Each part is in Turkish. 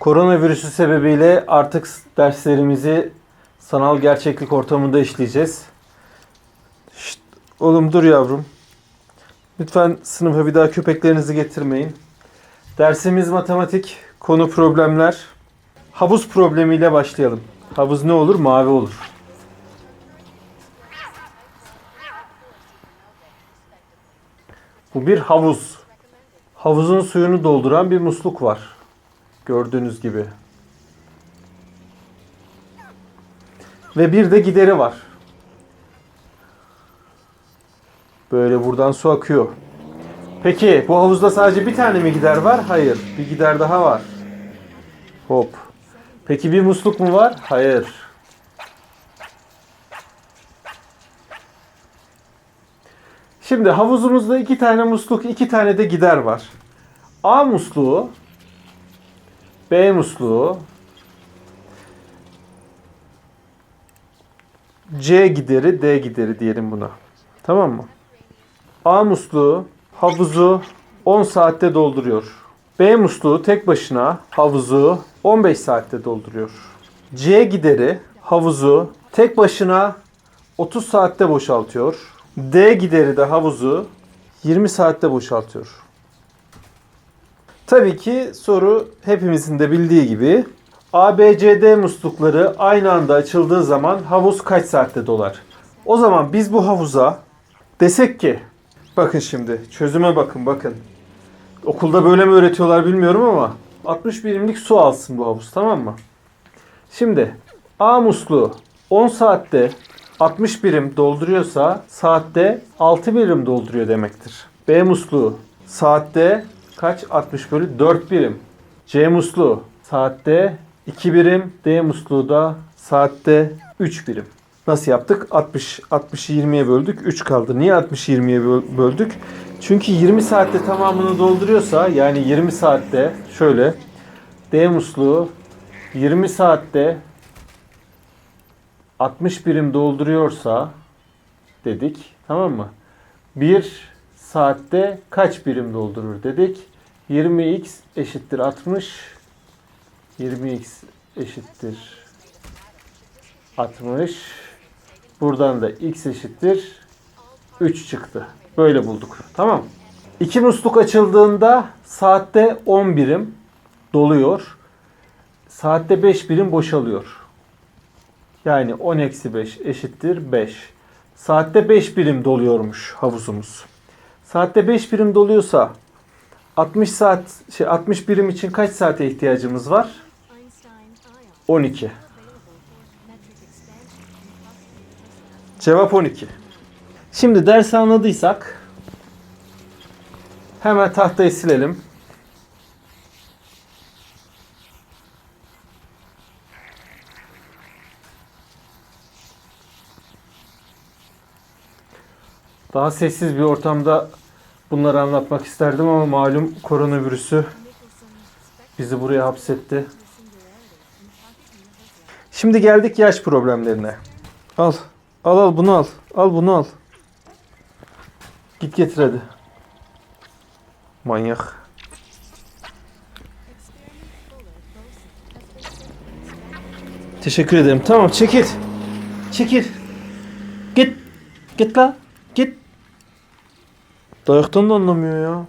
Koronavirüsü sebebiyle artık derslerimizi sanal gerçeklik ortamında işleyeceğiz. Şşt, oğlum dur yavrum. Lütfen sınıfa bir daha köpeklerinizi getirmeyin. Dersimiz matematik, konu problemler. Havuz problemiyle başlayalım. Havuz ne olur? Mavi olur. Bu bir havuz. Havuzun suyunu dolduran bir musluk var. Gördüğünüz gibi. Ve bir de gideri var. Böyle buradan su akıyor. Peki bu havuzda sadece bir tane mi gider var? Hayır. Bir gider daha var. Hop. Peki bir musluk mu var? Hayır. Şimdi havuzumuzda iki tane musluk, iki tane de gider var. A musluğu, B musluğu, C gideri, D gideri diyelim buna. Tamam mı? A musluğu havuzu 10 saatte dolduruyor. B musluğu tek başına havuzu 15 saatte dolduruyor. C gideri havuzu tek başına 30 saatte boşaltıyor. D gideri de havuzu 20 saatte boşaltıyor. Tabii ki soru hepimizin de bildiği gibi A, B, C, D muslukları aynı anda açıldığı zaman havuz kaç saatte dolar? O zaman biz bu havuza desek ki bakın şimdi çözüme bakın bakın. Okulda böyle mi öğretiyorlar bilmiyorum ama 60 birimlik su alsın bu havuz tamam mı? Şimdi A musluğu 10 saatte 60 birim dolduruyorsa saatte 6 birim dolduruyor demektir. B musluğu saatte kaç? 60 bölü 4 birim. C musluğu saatte 2 birim. D musluğu da saatte 3 birim. Nasıl yaptık? 60 60'ı 20'ye böldük. 3 kaldı. Niye 60'ı 20'ye böl- böldük? Çünkü 20 saatte tamamını dolduruyorsa yani 20 saatte şöyle D musluğu 20 saatte 60 birim dolduruyorsa dedik. Tamam mı? 1 saatte kaç birim doldurur dedik. 20x eşittir 60. 20x eşittir 60. Buradan da x eşittir 3 çıktı. Böyle bulduk. Tamam. İki musluk açıldığında saatte 10 birim doluyor. Saatte 5 birim boşalıyor. Yani 10 eksi 5 eşittir 5. Saatte 5 birim doluyormuş havuzumuz. Saatte 5 birim doluyorsa 60 saat şey 60 birim için kaç saate ihtiyacımız var? 12. Cevap 12. Şimdi dersi anladıysak hemen tahtayı silelim. Daha sessiz bir ortamda bunları anlatmak isterdim ama malum koronavirüsü bizi buraya hapsetti. Şimdi geldik yaş problemlerine. Al. Al al bunu al. Al bunu al. Git getir hadi. Manyak. Teşekkür ederim. Tamam çekil. Çekil. Git. Git la. Git. Dayaktan da anlamıyor ya.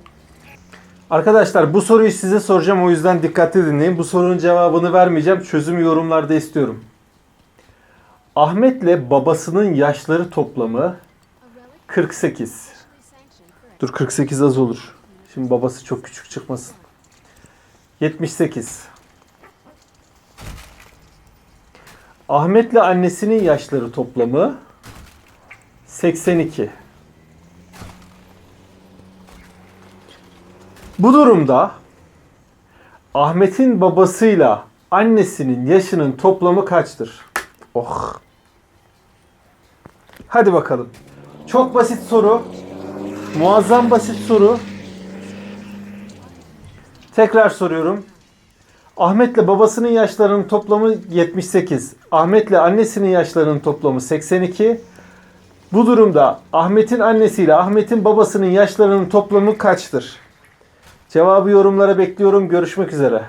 Arkadaşlar bu soruyu size soracağım o yüzden dikkatli dinleyin. Bu sorunun cevabını vermeyeceğim. Çözüm yorumlarda istiyorum. Ahmet'le babasının yaşları toplamı 48. Dur 48 az olur. Şimdi babası çok küçük çıkmasın. 78. Ahmet'le annesinin yaşları toplamı 82. Bu durumda Ahmet'in babasıyla annesinin yaşının toplamı kaçtır? Oh. Hadi bakalım. Çok basit soru. Muazzam basit soru. Tekrar soruyorum. Ahmet'le babasının yaşlarının toplamı 78. Ahmet'le annesinin yaşlarının toplamı 82. Bu durumda Ahmet'in annesiyle Ahmet'in babasının yaşlarının toplamı kaçtır? Cevabı yorumlara bekliyorum. Görüşmek üzere.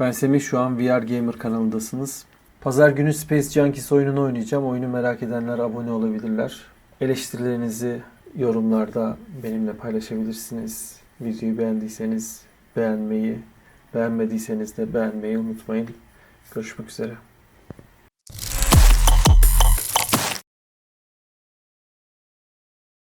Ben Semih şu an VR Gamer kanalındasınız. Pazar günü Space Junkies oyununu oynayacağım. Oyunu merak edenler abone olabilirler. Eleştirilerinizi yorumlarda benimle paylaşabilirsiniz. Videoyu beğendiyseniz beğenmeyi, beğenmediyseniz de beğenmeyi unutmayın. Görüşmek üzere.